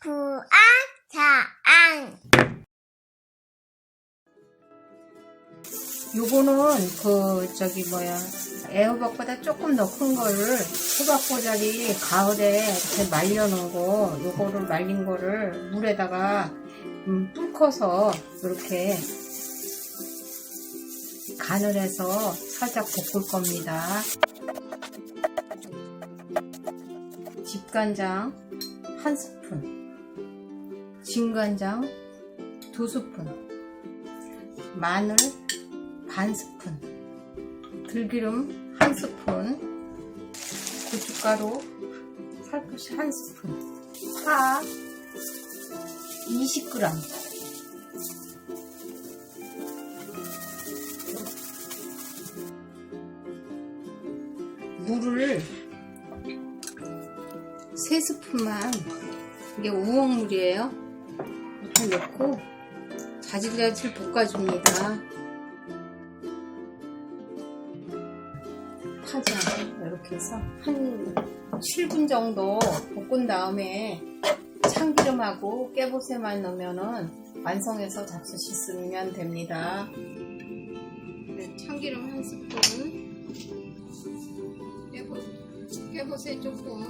부아 자안 요거는 그 저기 뭐야 애호박보다 조금 더 큰 거를 호박고자리 가을에 이렇게 말려놓은 거 요거를 말린 거를 물에다가 음, 불커서 이렇게 간을 해서 살짝 볶을 겁니다. 집간장 한 스푼, 진간장 두 스푼, 마늘 반 스푼, 들기름 한 스푼, 고춧가루 살포시 한 스푼, 파 20g, 물을 3스푼만 이게 우엉물이에요. 이렇게 넣고 자질자질 볶아줍니다. 파전 이렇게 해서 한 7분 정도 볶은 다음에 참기름하고 깨보새만 넣으면은 완성해서 잡수시 쓰면 됩니다. 네, 참기름 한 스푼, 깨보, 깨보새 조금,